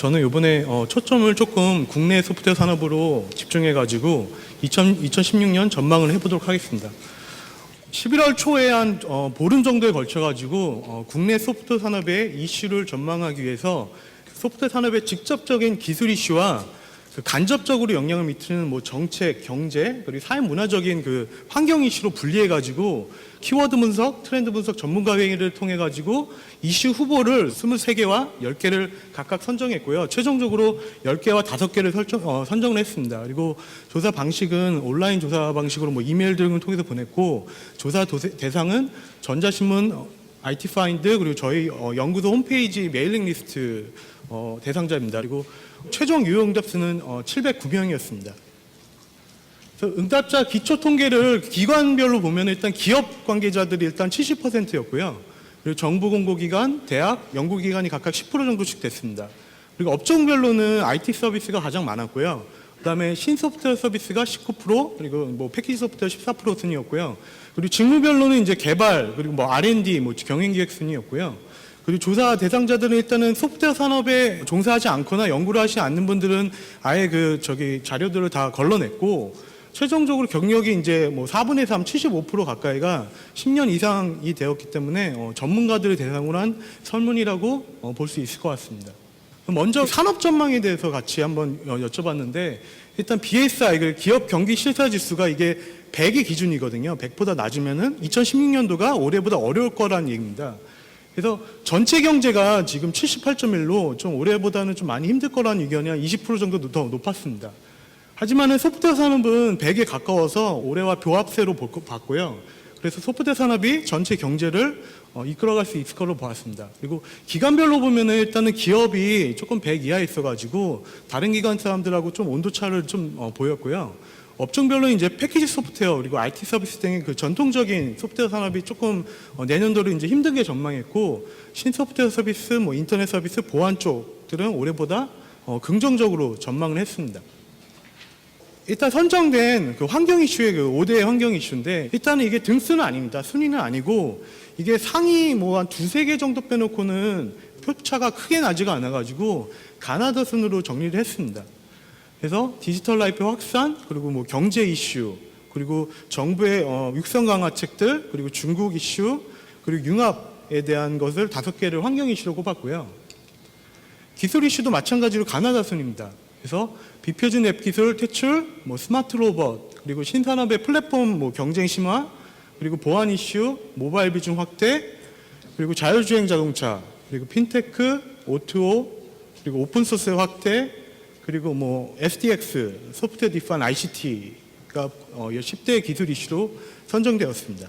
저는 이번에 어, 초점을 조금 국내 소프트웨어 산업으로 집중해가지고 2000, 2016년 전망을 해보도록 하겠습니다. 11월 초에 한 어, 보름 정도에 걸쳐가지고 어, 국내 소프트웨어 산업의 이슈를 전망하기 위해서 소프트웨어 산업의 직접적인 기술 이슈와 그 간접적으로 영향을 미치는 뭐 정책, 경제 그리고 사회 문화적인 그 환경 이슈로 분리해 가지고 키워드 분석, 트렌드 분석 전문가 회의를 통해 가지고 이슈 후보를 23개와 10개를 각각 선정했고요. 최종적으로 10개와 5개를 설정, 어, 선정을 했습니다. 그리고 조사 방식은 온라인 조사 방식으로 뭐 이메일 등을 통해서 보냈고 조사 도세- 대상은 전자신문 어, IT 파인드 그리고 저희 어, 연구소 홈페이지 메일링 리스트 어, 대상자입니다. 그리고 최종 유효 응답수는 어, 709명이었습니다. 그래서 응답자 기초 통계를 기관별로 보면 일단 기업 관계자들이 일단 70%였고요. 그리고 정부 공고기관, 대학, 연구기관이 각각 10% 정도씩 됐습니다. 그리고 업종별로는 IT 서비스가 가장 많았고요. 그 다음에 신소프트웨어 서비스가 19% 그리고 뭐 패키지 소프트웨어 14% 순이었고요. 그리고 직무별로는 이제 개발 그리고 뭐 R&D 뭐 경영기획 순이었고요. 그리고 조사 대상자들은 일단은 소프트웨어 산업에 종사하지 않거나 연구를 하지 않는 분들은 아예 그 저기 자료들을 다 걸러냈고 최종적으로 경력이 이제 뭐 4분의 3, 75% 가까이가 10년 이상이 되었기 때문에 어, 전문가들을 대상으로 한 설문이라고 어, 볼 수 있을 것 같습니다. 먼저 산업 전망에 대해서 같이 한번 어, 여쭤봤는데 일단 BSI 그 기업 경기 실사 지수가 이게 100이 기준이거든요. 100보다 낮으면은 2016년도가 올해보다 어려울 거란 얘기입니다. 그래서 전체 경제가 지금 78.1로 좀 올해보다는 좀 많이 힘들 거라는 의견이 한 20% 정도 더 높았습니다. 하지만은 소프트웨어 산업은 100에 가까워서 올해와 교합세로 봤고요. 그래서 소프트웨어 산업이 전체 경제를 어, 이끌어갈 수 있을 걸로 보았습니다. 그리고 기관별로 보면은 일단은 기업이 조금 100 이하에 있어가지고 다른 기관 사람들하고 좀 온도차를 좀 어, 보였고요. 업종별로 이제 패키지 소프트웨어 그리고 IT 서비스 등의 그 전통적인 소프트웨어 산업이 조금 어, 내년도로 이제 힘들게 전망했고 신소프트웨어 서비스, 뭐 인터넷 서비스, 보안 쪽들은 올해보다 어, 긍정적으로 전망을 했습니다. 일단 선정된 그 환경 이슈의 그 5대 환경 이슈인데 일단은 이게 등수는 아닙니다. 순위는 아니고 이게 상위 뭐 한 두세 개 정도 빼놓고는 표차가 크게 나지가 않아가지고 가나다 순으로 정리를 했습니다. 그래서 디지털 라이프 확산 그리고 뭐 경제 이슈 그리고 정부의 어, 육성 강화책들 그리고 중국 이슈 그리고 융합에 대한 것을 다섯 개를 환경 이슈로 꼽았고요. 기술 이슈도 마찬가지로 가나다 순입니다. 그래서 비표준 앱 기술 퇴출, 뭐 스마트 로봇, 그리고 신산업의 플랫폼 뭐 경쟁 심화, 그리고 보안 이슈, 모바일 비중 확대, 그리고 자율주행 자동차, 그리고 핀테크, O2O, 그리고 오픈 소스 확대, 그리고 뭐 SDX, 소프트웨어 디파인 ICT가 어, 10대 기술 이슈로 선정되었습니다.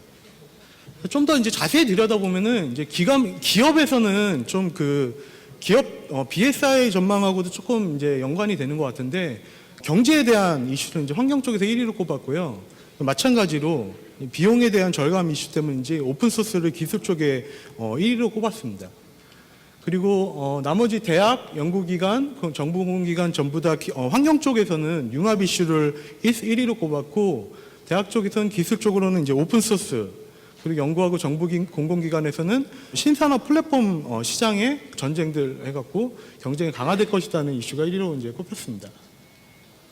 좀 더 이제 자세히 들여다보면은 이제 기관 기업에서는 좀 그 기업 어, BSI 전망하고도 조금 이제 연관이 되는 것 같은데 경제에 대한 이슈는 이제 환경 쪽에서 1위로 꼽았고요. 마찬가지로 이 비용에 대한 절감 이슈 때문인지 오픈 소스를 기술 쪽에 어, 1위로 꼽았습니다. 그리고 어, 나머지 대학, 연구기관, 그 정부 공공기관 전부 다 기- 어, 환경 쪽에서는 융합 이슈를 1, 위로 꼽았고 대학 쪽에서는 기술 쪽으로는 이제 오픈 소스 그리고 연구하고 정부 기- 공공기관에서는 신산업 플랫폼 어, 시장의 전쟁들 해갖고 경쟁이 강화될 것이라는 이슈가 1위로 이제 꼽혔습니다.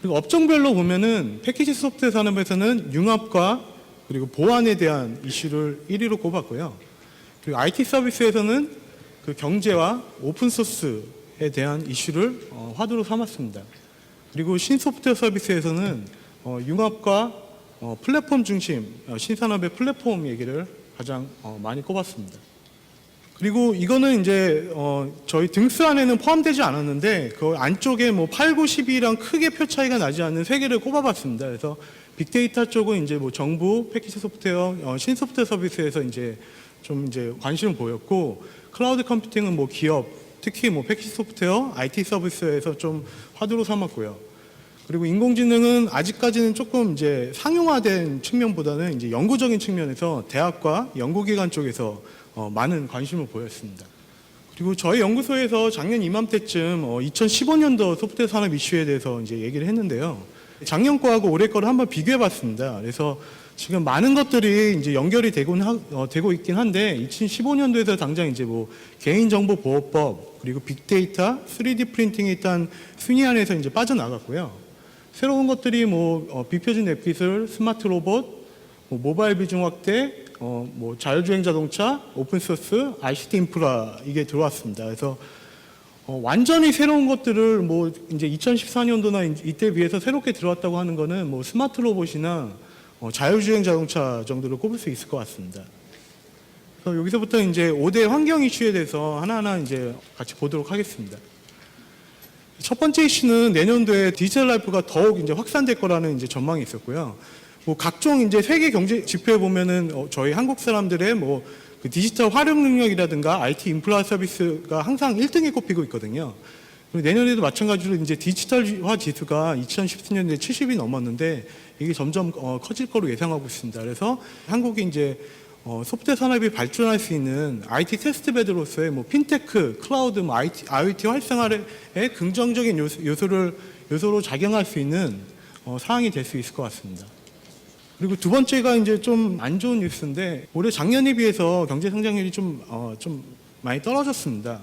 그리고 업종별로 보면은 패키지 소프트웨어 산업에서는 융합과 그리고 보안에 대한 이슈를 1위로 꼽았고요. 그리고 IT 서비스에서는 그 경제와 오픈 소스에 대한 이슈를 어, 화두로 삼았습니다. 그리고 신소프트웨어 서비스에서는 어, 융합과 어, 플랫폼 중심 어, 신산업의 플랫폼 얘기를 가장 어, 많이 꼽았습니다. 그리고 이거는 이제 어, 저희 등수 안에는 포함되지 않았는데 그 안쪽에 뭐 8, 9, 10이랑 크게 표 차이가 나지 않는 세 개를 꼽아봤습니다. 그래서 빅데이터 쪽은 이제 뭐 정부 패키지 소프트웨어, 어, 신소프트웨어 서비스에서 이제 좀 이제 관심을 보였고 클라우드 컴퓨팅은 뭐 기업, 특히 뭐 패키지 소프트웨어, IT 서비스에서 좀 화두로 삼았고요. 그리고 인공지능은 아직까지는 조금 이제 상용화된 측면보다는 이제 연구적인 측면에서 대학과 연구기관 쪽에서 어, 많은 관심을 보였습니다. 그리고 저희 연구소에서 작년 이맘때쯤 어, 2015년도 소프트웨어 산업 이슈에 대해서 이제 얘기를 했는데요. 작년 거하고 올해 거를 한번 비교해 봤습니다. 그래서 지금 많은 것들이 이제 연결이 되곤 하, 어, 되고 있긴 한데 2015년도에서 당장 이제 뭐 개인정보 보호법 그리고 빅데이터, 3D 프린팅이 일단 순위 안에서 이제 빠져나갔고요. 새로운 것들이 뭐 어, 비표준 앱 기술, 스마트 로봇, 뭐 모바일 비중 확대, 어, 뭐 자율주행 자동차, 오픈 소스, ICT 인프라 이게 들어왔습니다. 그래서 어, 완전히 새로운 것들을 뭐 이제 2014년도나 이때 비해서 새롭게 들어왔다고 하는 거는 뭐 스마트 로봇이나 어, 자율주행 자동차 정도로 꼽을 수 있을 것 같습니다. 그래서 여기서부터 이제 5대 환경 이슈에 대해서 하나하나 이제 같이 보도록 하겠습니다. 첫 번째 이슈는 내년도에 디지털 라이프가 더욱 이제 확산될 거라는 이제 전망이 있었고요. 뭐 각종 이제 세계 경제 지표에 보면은 어, 저희 한국 사람들의 뭐 그 디지털 활용 능력이라든가 IT 인프라 서비스가 항상 1등에 꼽히고 있거든요. 내년에도 마찬가지로 이제 디지털화 지수가 2014년에 70이 넘었는데 이게 점점 어, 커질 거로 예상하고 있습니다. 그래서 한국이 이제 어, 소프트웨어 산업이 발전할 수 있는 IT 테스트 베드로서의 뭐 핀테크, 클라우드, 뭐 IT, IoT 활성화에 긍정적인 요소, 요소 를 요소로 작용할 수 있는 어, 사항이 될 수 있을 것 같습니다. 그리고 두 번째가 이제 좀 안 좋은 뉴스인데 올해 작년에 비해서 경제 성장률이 좀, 어, 좀 많이 떨어졌습니다.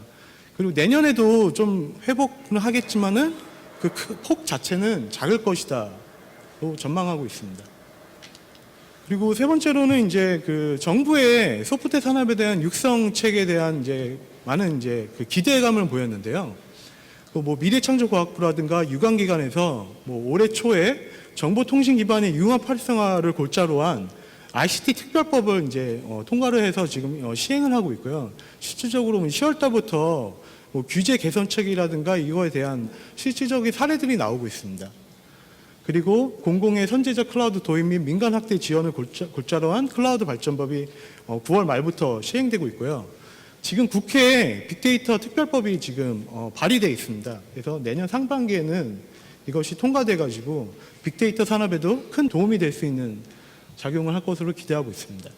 그리고 내년에도 좀 회복은 하겠지만은 그 폭 자체는 작을 것이다 로 전망하고 있습니다. 그리고 세 번째로는 이제 그 정부의 소프트웨어 산업에 대한 육성책에 대한 이제 많은 이제 그 기대감을 보였는데요. 그뭐 미래창조과학부라든가 유관기관에서 뭐 올해 초에 정보통신 기반의 융합 활성화를 골자로 한 ICT 특별법을 이제 어, 통과를 해서 지금 어, 시행을 하고 있고요. 실질적으로 10월 달부터 뭐 규제 개선책이라든가 이거에 대한 실질적인 사례들이 나오고 있습니다. 그리고 공공의 선제적 클라우드 도입 및 민간 확대 지원을 골자, 골자로 한 클라우드 발전법이 어, 9월 말부터 시행되고 있고요. 지금 국회에 빅데이터 특별법이 지금 어, 발의되어 있습니다. 그래서 내년 상반기에는 이것이 통과돼 가지고 빅데이터 산업에도 큰 도움이 될 수 있는 작용을 할 것으로 기대하고 있습니다.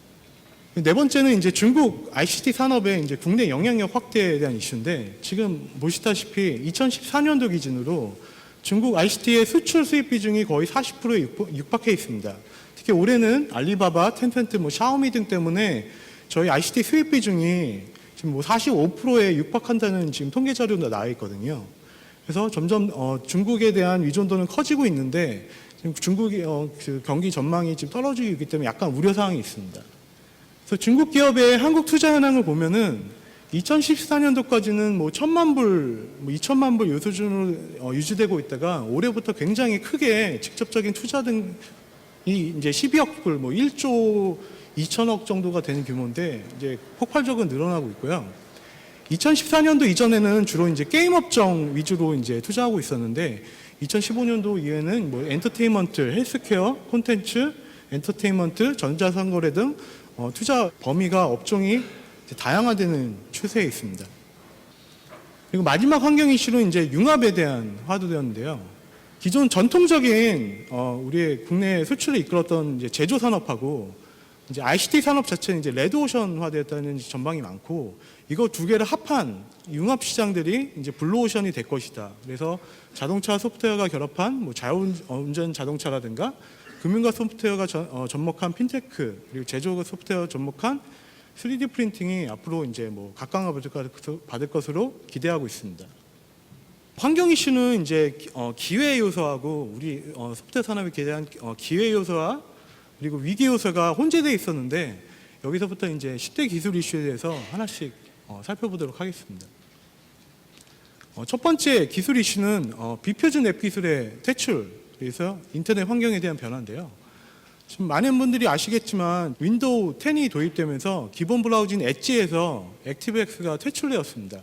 네 번째는 이제 중국 ICT 산업의 이제 국내 영향력 확대에 대한 이슈인데 지금 보시다시피 2014년도 기준으로 중국 ICT의 수출 수입 비중이 거의 40%에 육박해 있습니다. 특히 올해는 알리바바, 텐센트, 뭐 샤오미 등 때문에 저희 ICT 수입 비중이 지금 뭐 45%에 육박한다는 지금 통계 자료도 나와 있거든요. 그래서 점점 어, 중국에 대한 의존도는 커지고 있는데 지금 중국의 어, 그 경기 전망이 지금 떨어지고 있기 때문에 약간 우려 사항이 있습니다. 그래서 중국 기업의 한국 투자 현황을 보면은 2014년도까지는 뭐 천만 불, 뭐 2천만 불 요 수준으로 어, 유지되고 있다가 올해부터 굉장히 크게 직접적인 투자 등이 이제 12억 불, 뭐 1조 2천억 정도가 되는 규모인데 이제 폭발적으로 늘어나고 있고요. 2014년도 이전에는 주로 이제 게임 업종 위주로 이제 투자하고 있었는데 2015년도 이후에는 뭐 엔터테인먼트, 헬스케어, 콘텐츠, 엔터테인먼트, 전자상거래 등 어, 투자 범위가 업종이 다양화되는 추세에 있습니다. 그리고 마지막 환경 이슈로 이제 융합에 대한 화두되었는데요. 기존 전통적인 어, 우리의 국내 수출을 이끌었던 이제 제조 산업하고 이제 ICT 산업 자체는 이제 레드오션화되었다는 전망이 많고 이거 두 개를 합한 융합 시장들이 이제 블루오션이 될 것이다. 그래서 자동차 소프트웨어가 결합한 뭐 자율운전 자동차라든가 금융과 소프트웨어가 전, 어, 접목한 핀테크 그리고 제조가 소프트웨어 접목한 3D 프린팅이 앞으로 이제 뭐 각광을 받을 것으로 기대하고 있습니다. 환경 이슈는 이제 어, 기회 요소하고 우리 어, 소프트웨어 산업에 대한 어, 기회 요소와 그리고 위기 요소가 혼재되어 있었는데 여기서부터 이제 10대 기술 이슈에 대해서 하나씩 어, 살펴보도록 하겠습니다. 어, 첫 번째 기술 이슈는 어, 비표준 앱 기술의 퇴출, 그래서 인터넷 환경에 대한 변화인데요. 지금 많은 분들이 아시겠지만 윈도우 10이 도입되면서 기본 브라우저인 엣지에서 액티브엑스가 퇴출되었습니다.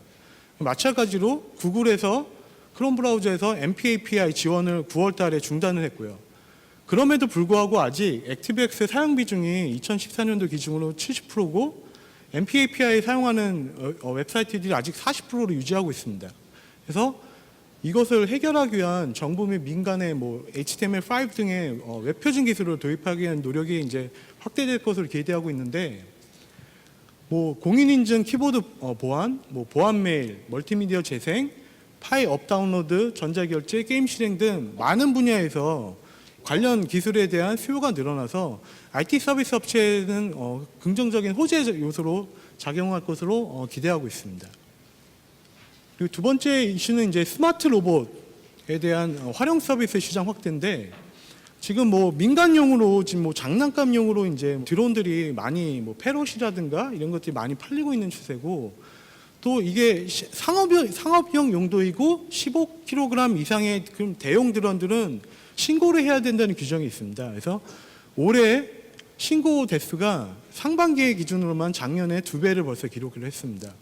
마찬가지로 구글에서 크롬 브라우저에서 MPAPI 지원을 9월 달에 중단을 했고요. 그럼에도 불구하고 아직 액티브엑스 사용 비중이 2014년도 기준으로 70%고 MPAPI 사용하는 어, 어, 웹사이트들이 아직 40%로 유지하고 있습니다. 그래서 이것을 해결하기 위한 정부 및 민간의 뭐 HTML5 등의 어, 웹 표준 기술을 도입하기 위한 노력이 이제 확대될 것으로 기대하고 있는데 뭐 공인 인증 키보드 어, 보안, 뭐 보안 메일, 멀티미디어 재생, 파일 업 다운로드, 전자결제, 게임 실행 등 많은 분야에서 관련 기술에 대한 수요가 늘어나서 IT 서비스 업체는 어, 긍정적인 호재 요소로 작용할 것으로 어, 기대하고 있습니다. 그리고 두 번째 이슈는 이제 스마트 로봇에 대한 어, 활용 서비스 시장 확대인데 지금 뭐 민간용으로 지금 뭐 장난감용으로 이제 드론들이 많이 뭐 페롯이라든가 이런 것들이 많이 팔리고 있는 추세고 또 이게 시- 상업용 용도이고 15kg 이상의 그런 대용 드론들은 신고를 해야 된다는 규정이 있습니다. 그래서 올해 신고 대수가 상반기의 기준으로만 작년에 두 배를 벌써 기록을 했습니다.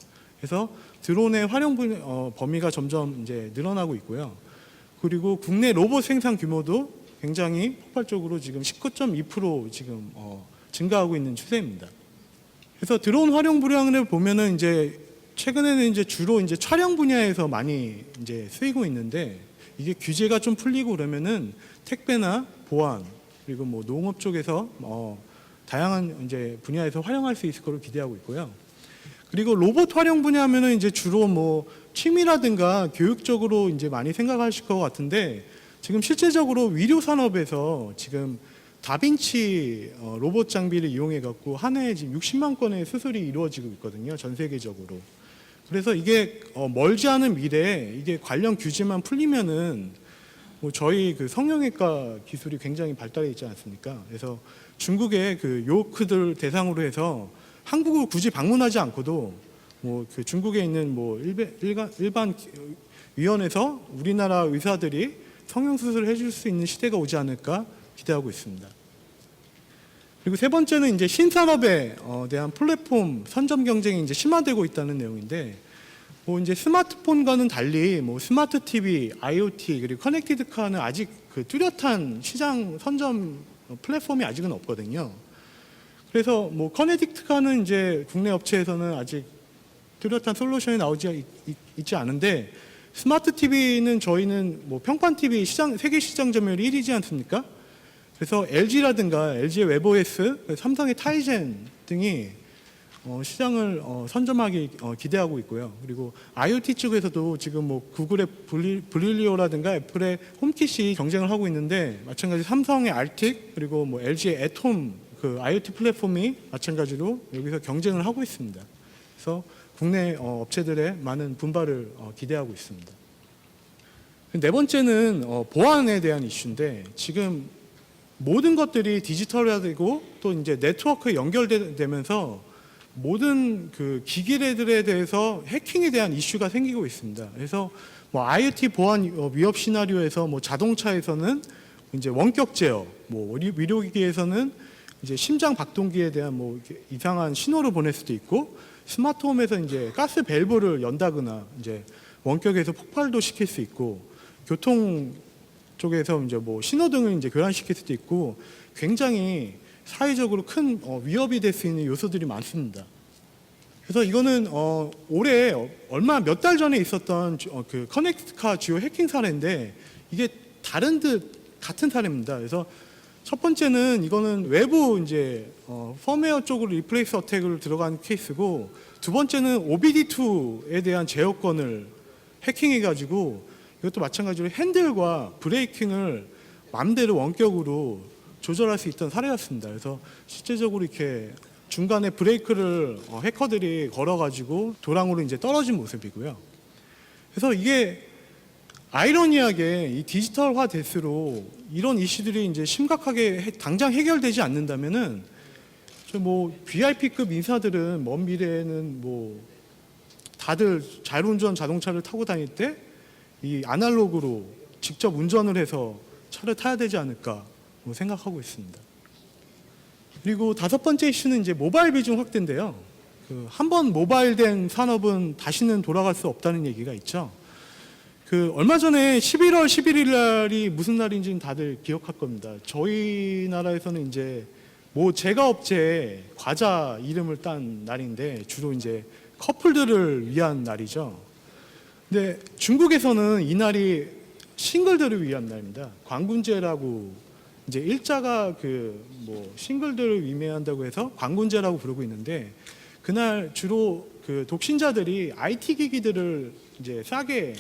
그래서 드론의 활용 분- 어, 범위가 점점 이제 늘어나고 있고요. 그리고 국내 로봇 생산 규모도 굉장히 폭발적으로 지금 19.2% 지금 어, 증가하고 있는 추세입니다. 그래서 드론 활용 분야를 보면은 이제 최근에는 이제 주로 이제 촬영 분야에서 많이 이제 쓰이고 있는데 이게 규제가 좀 풀리고 그러면은 택배나 보안 그리고 뭐 농업 쪽에서 어, 다양한 이제 분야에서 활용할 수 있을 거로 기대하고 있고요. 그리고 로봇 활용 분야면은 이제 주로 뭐 취미라든가 교육적으로 이제 많이 생각하실 것 같은데 지금 실제적으로 위료 산업에서 지금 다빈치 어, 로봇 장비를 이용해 갖고 한 해에 지금 60만 건의 수술이 이루어지고 있거든요. 전 세계적으로. 그래서 이게 어, 멀지 않은 미래에 이게 관련 규제만 풀리면은 뭐 저희 그 성형외과 기술이 굉장히 발달해 있지 않습니까? 그래서 중국의 그 요크들 대상으로 해서 한국을 굳이 방문하지 않고도 뭐 그 중국에 있는 뭐 일반, 일반, 일반 위원회에서 우리나라 의사들이 성형 수술을 해줄 수 있는 시대가 오지 않을까 기대하고 있습니다. 그리고 세 번째는 이제 신산업에 어, 대한 플랫폼 선점 경쟁이 이제 심화되고 있다는 내용인데 뭐 이제 스마트폰과는 달리 뭐 스마트 TV, IoT 그리고 커넥티드 카는 아직 그 뚜렷한 시장 선점 플랫폼이 아직은 없거든요. 그래서 뭐 커넥티드 카는 이제 국내 업체에서는 아직 뚜렷한 솔루션이 나오지 있, 있지 않은데 스마트 TV는 저희는 뭐 평판 TV 시장 세계 시장 점유율이 1위지 않습니까? 그래서 LG라든가 LG의 웨버에스, 삼성의 타이젠 등이 어, 시장을 어, 선점하기 어, 기대하고 있고요. 그리고 IoT 쪽에서도 지금 뭐 구글의 블리, 브릴리오라든가 애플의 홈킷이 경쟁을 하고 있는데 마찬가지 삼성의 알틱 그리고 뭐 LG의 애톰 그 IoT 플랫폼이 마찬가지로 여기서 경쟁을 하고 있습니다. 그래서 국내 어, 업체들의 많은 분발을 어, 기대하고 있습니다. 네 번째는 어, 보안에 대한 이슈인데 지금 모든 것들이 디지털화되고 또 이제 네트워크에 연결되면서 모든 그 기기들에 대해서 해킹에 대한 이슈가 생기고 있습니다. 그래서 뭐 IoT 보안 어, 위협 시나리오에서 뭐 자동차에서는 이제 원격 제어, 뭐 의료- 의료기기에서는 이제 심장 박동기에 대한 뭐 이상한 신호를 보낼 수도 있고 스마트홈에서 이제 가스 밸브를 연다거나 이제 원격에서 폭발도 시킬 수 있고 교통 쪽에서 이제 뭐 신호등을 이제 교란시킬 수도 있고 굉장히 사회적으로 큰 어, 위협이 될 수 있는 요소들이 많습니다. 그래서 이거는 어, 올해 어, 얼마 몇 달 전에 있었던 주- 어, 그 커넥트카 주요 해킹 사례인데 이게 다른 듯 같은 사례입니다. 그래서 첫 번째는 이거는 외부 이제 어, 펌웨어 쪽으로 리플레이스 어택을 들어간 케이스고 두 번째는 OBD2에 대한 제어권을 해킹해 가지고 이것도 마찬가지로 핸들과 브레이킹을 마음대로 원격으로 조절할 수 있던 사례였습니다. 그래서 실제적으로 이렇게 중간에 브레이크를 어, 해커들이 걸어 가지고 도랑으로 이제 떨어진 모습이고요. 그래서 이게 아이러니하게 이 디지털화 될수록 이런 이슈들이 이제 심각하게 해- 당장 해결되지 않는다면은 저뭐 VIP급 인사들은 먼 미래에는 뭐 다들 자율운전 자동차를 타고 다닐 때 이 아날로그로 직접 운전을 해서 차를 타야 되지 않을까 뭐 생각하고 있습니다. 그리고 다섯 번째 이슈는 이제 모바일 비중 확대인데요. 그 한번 모바일된 산업은 다시는 돌아갈 수 없다는 얘기가 있죠. 그 얼마 전에 11월 11일 날이 무슨 날인지는 다들 기억할 겁니다. 저희 나라에서는 이제 뭐 제과업체 과자 이름을 딴 날인데 주로 이제 커플들을 위한 날이죠. 근데 중국에서는 이 날이 싱글들을 위한 날입니다. 광군제라고 이제 일자가 그 뭐 싱글들을 의미한다고 해서 광군제라고 부르고 있는데 그날 주로 그 독신자들이 IT 기기들을 이제 싸게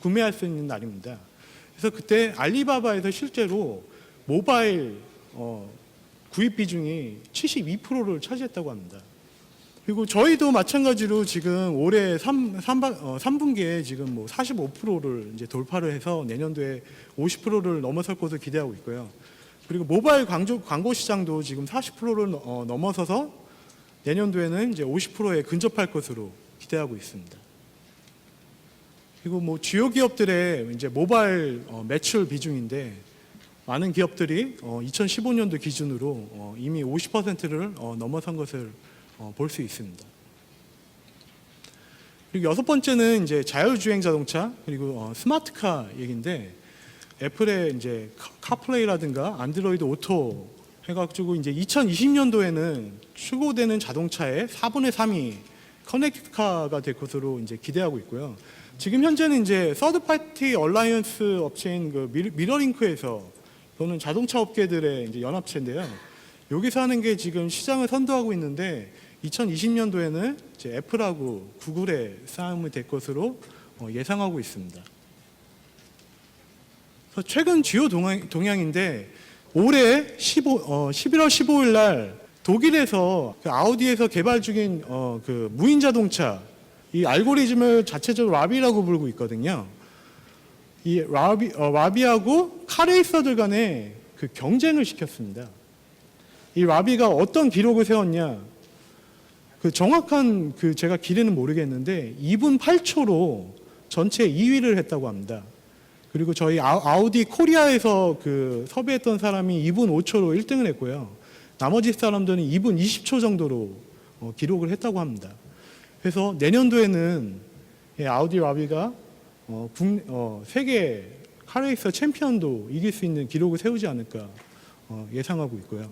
구매할 수 있는 날입니다. 그래서 그때 알리바바에서 실제로 모바일 어, 구입 비중이 72%를 차지했다고 합니다. 그리고 저희도 마찬가지로 지금 올해 3, 3, 어, 3분기에 지금 뭐 45%를 이제 돌파를 해서 내년도에 50%를 넘어설 것으로 기대하고 있고요. 그리고 모바일 광고, 광고 시장도 지금 40%를 어, 넘어서서 내년도에는 이제 50%에 근접할 것으로 기대하고 있습니다. 그리고 뭐 주요 기업들의 이제 모바일 어, 매출 비중인데 많은 기업들이 어, 2015년도 기준으로 어, 이미 50%를 어, 넘어선 것을 어, 볼 수 있습니다. 그리고 여섯 번째는 이제 자율주행 자동차 그리고 어, 스마트카 얘기인데 애플의 이제 카- 카플레이라든가 안드로이드 오토 해가지고 이제 2020년도에는 추구되는 자동차의 4분의 3이 커넥트카가 될 것으로 이제 기대하고 있고요. 지금 현재는 이제 서드 파티 얼라이언스 업체인 그 미- 미러 링크에서 또는 자동차 업계들의 이제 연합체인데요. 여기서 하는 게 지금 시장을 선도하고 있는데 2020년도에는 이제 애플하고 구글의 싸움이 될 것으로 어, 예상하고 있습니다. 최근 주요 동향, 동향 인데 올해 15, 어, 11월 15일 날 독일에서 그 아우디에서 개발 중인 어, 그 무인 자동차 이 알고리즘을 자체적으로 라비라고 부르고 있거든요. 이 라비, 어, 라비하고 카레이서들 간의 그 경쟁을 시켰습니다. 이 라비가 어떤 기록을 세웠냐? 그 정확한 그 제가 기례는 모르겠는데 2분 8초로 전체 2위를 했다고 합니다. 그리고 저희 아- 아우디 코리아에서 그 섭외했던 사람이 2분 5초로 1등을 했고요. 나머지 사람들은 2분 20초 정도로 어, 기록을 했다고 합니다. 그래서 내년도에는 이 아우디 라비가 어, 국, 어, 세계 카레이서 챔피언도 이길 수 있는 기록을 세우지 않을까 어, 예상하고 있고요.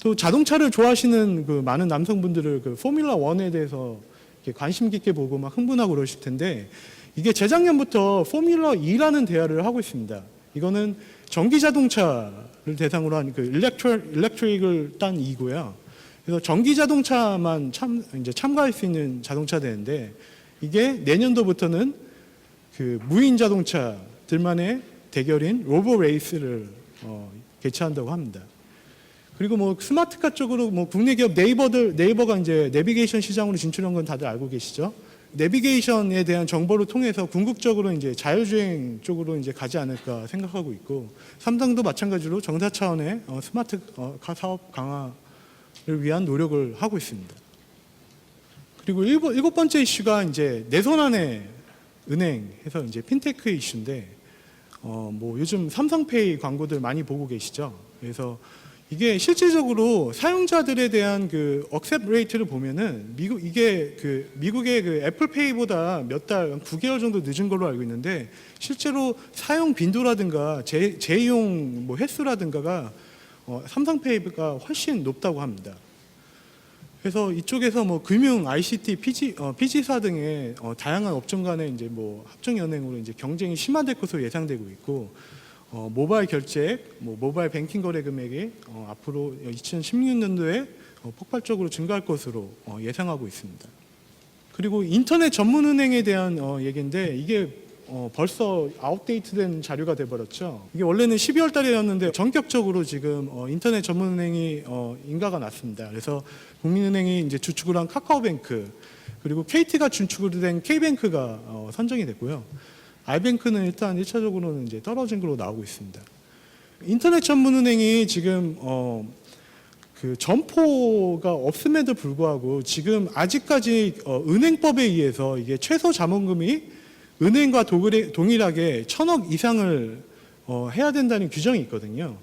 또 자동차를 좋아하시는 그 많은 남성분들을 그 포뮬러 1에 대해서 관심 깊게 보고 막 흥분하고 그러실 텐데 이게 재작년부터 포뮬러 2라는 대화를 하고 있습니다. 이거는 전기 자동차를 대상으로 한 그 일렉트릭을 딴 2고요. 그래서 전기 자동차만 참 이제 참가할 수 있는 자동차 되는데 이게 내년도부터는 그 무인 자동차들만의 대결인 로보 레이스를 어, 개최한다고 합니다. 그리고 뭐 스마트카 쪽으로 뭐 국내 기업 네이버들 네이버가 이제 내비게이션 시장으로 진출한 건 다들 알고 계시죠? 내비게이션에 대한 정보를 통해서 궁극적으로 이제 자율주행 쪽으로 이제 가지 않을까 생각하고 있고 삼성도 마찬가지로 정사 차원의 어, 스마트 어, 카 사업 강화를 위한 노력을 하고 있습니다. 그리고 일곱, 일곱 번째 이슈가 이제 내손 안에 은행해서 이제 핀테크 이슈인데 어, 뭐 요즘 삼성페이 광고들 많이 보고 계시죠? 그래서 이게 실질적으로 사용자들에 대한 그 억셉 레이트를 보면은 미국 이게 그 미국의 그 애플페이보다 몇 달, 9개월 정도 늦은 걸로 알고 있는데 실제로 사용 빈도라든가 재, 재이용 뭐 횟수라든가가 어, 삼성페이가 훨씬 높다고 합니다. 그래서 이쪽에서 뭐 금융, ICT, PG, 어, PG사 등의 어, 다양한 업종 간의 이제 뭐 합종 연행으로 이제 경쟁이 심화될 것으로 예상되고 있고 어, 모바일 결제, 뭐 모바일 뱅킹 거래 금액이 어, 앞으로 2016년도에 어, 폭발적으로 증가할 것으로 어, 예상하고 있습니다. 그리고 인터넷 전문 은행에 대한 어, 얘기인데 이게 어, 벌써 아웃데이트된 자료가 돼버렸죠. 이게 원래는 12월 달이었는데 전격적으로 지금 어, 인터넷 전문 은행이 어, 인가가 났습니다. 그래서 국민은행이 이제 주축을 한 카카오뱅크 그리고 KT가 주축으로 된 K뱅크가 어, 선정이 됐고요. 아이뱅크는 일단 1차적으로는 이제 떨어진 걸로 나오고 있습니다. 인터넷 전문 은행이 지금 어, 그 점포가 없음에도 불구하고 지금 아직까지 어, 은행법에 의해서 이게 최소 자본금이 은행과 동일하게 천억 이상을 어, 해야 된다는 규정이 있거든요.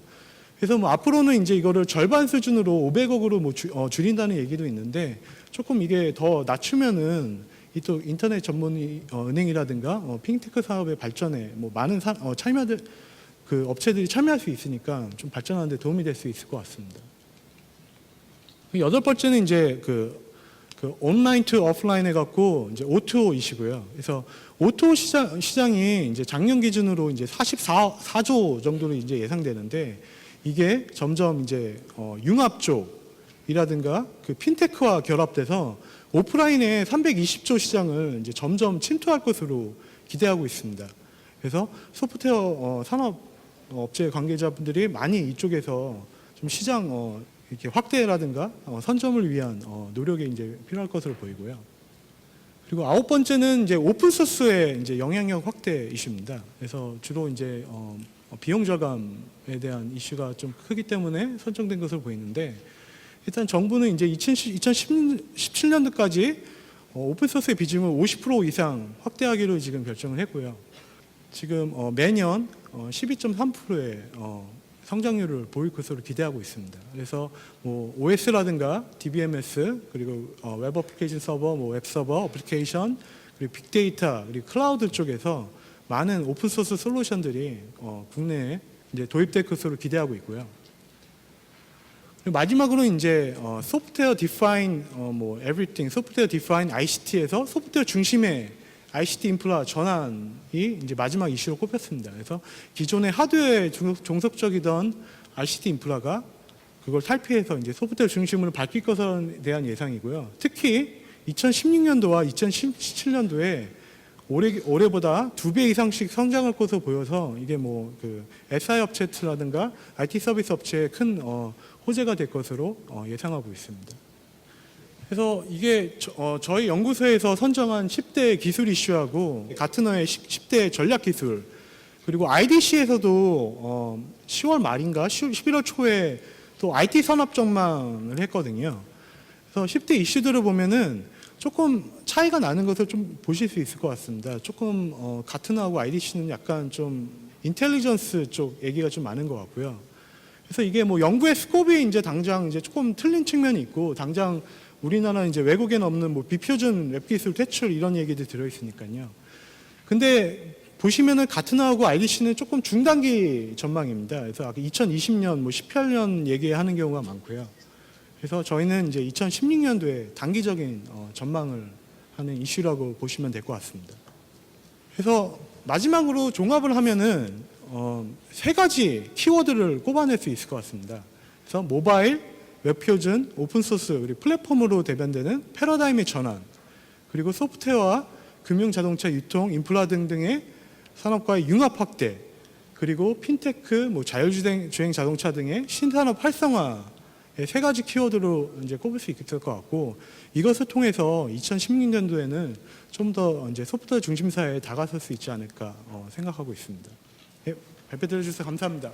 그래서 뭐 앞으로는 이제 이거를 절반 수준으로 500억으로 뭐 주, 어, 줄인다는 얘기도 있는데 조금 이게 더 낮추면은 이 또 인터넷 전문 어, 은행이라든가 어, 핑테크 사업의 발전에 뭐 많은 사, 어, 참여들 그 업체들이 참여할 수 있으니까 좀 발전하는 데 도움이 될 수 있을 것 같습니다. 여덟 번째는 이제 그, 그 온라인 투 오프라인 해갖고 이제 O2O 이시고요. 그래서 O2O 시장, 시장이 이제 작년 기준으로 이제 44, 4조 정도로 이제 예상되는데 이게 점점 이제 어, 융합 쪽이라든가 그 핀테크와 결합돼서 오프라인의 320조 시장을 이제 점점 침투할 것으로 기대하고 있습니다. 그래서 소프트웨어 어, 산업 어, 업체 관계자분들이 많이 이쪽에서 좀 시장 어, 이렇게 확대라든가 어, 선점을 위한 어, 노력이 이제 필요할 것으로 보이고요. 그리고 아홉 번째는 이제 오픈 소스의 이제 영향력 확대 이슈입니다. 그래서 주로 이제 어, 비용 절감에 대한 이슈가 좀 크기 때문에 선정된 것으로 보이는데 일단 정부는 이제 2017년도까지 어, 오픈 소스의 비중을 50% 이상 확대하기로 지금 결정을 했고요. 지금 어, 매년 어, 12.3%의 어, 성장률을 보일 것으로 기대하고 있습니다. 그래서 뭐 OS라든가 DBMS 그리고 어, 웹 어플리케이션 서버, 뭐 웹 서버 어플리케이션 그리고 빅데이터 그리고 클라우드 쪽에서 많은 오픈 소스 솔루션들이 어, 국내에 이제 도입될 것으로 기대하고 있고요. 마지막으로 이제 어, 소프트웨어 디파인 어, 뭐 에브리띵 소프트웨어 디파인 ICT에서 소프트웨어 중심의 ICT 인프라 전환이 이제 마지막 이슈로 꼽혔습니다. 그래서 기존의 하드웨어에 중- 종속적이던 ICT 인프라가 그걸 탈피해서 이제 소프트웨어 중심으로 바뀔 것에 대한 예상이고요. 특히 2016년도와 2017년도에 올해 올해보다 두 배 이상씩 성장할 것으로 보여서 이게 뭐 그 SI 업체라든가 IT 서비스 업체에 큰 어, 호재가 될 것으로 어, 예상하고 있습니다. 그래서 이게 저, 희 연구소에서 선정한 10대 기술 이슈하고 가트너의 10, 대 전략 기술 그리고 IDC에서도 어, 10월 말인가 10, 11월 초에 또 IT 산업 전망을 했거든요. 그래서 10대 이슈들을 보면은 조금 차이가 나는 것을 좀 보실 수 있을 것 같습니다. 조금 어, 가트너하고 IDC는 약간 좀 인텔리전스 쪽 얘기가 좀 많은 것 같고요. 그래서 이게 뭐 연구의 스코프이 이제 당장 이제 조금 틀린 측면이 있고 당장 우리나라 이제 외국에는 없는 뭐 비표준 웹 기술 퇴출 이런 얘기들 들어 있으니까요. 근데 보시면은 가트너하고 IDC는 조금 중단기 전망입니다. 그래서 아까 2020년 뭐 18년 얘기하는 경우가 많고요. 그래서 저희는 이제 2016년도에 단기적인 어, 전망을 하는 이슈라고 보시면 될 것 같습니다. 그래서 마지막으로 종합을 하면은 어, 세 가지 키워드를 꼽아낼 수 있을 것 같습니다. 그래서 모바일, 웹표준, 오픈소스 그리고 플랫폼으로 대변되는 패러다임의 전환 그리고 소프트웨어와 금융 자동차 유통, 인프라 등등의 산업과의 융합 확대 그리고 핀테크, 뭐 자율주행 주행 자동차 등의 신산업 활성화 세 가지 키워드로 이제 꼽을 수 있을 것 같고 이것을 통해서 2016년도에는 좀 더 이제 소프트웨어 중심사에 다가설 수 있지 않을까 어, 생각하고 있습니다. 예, 발표 들어주셔서 감사합니다.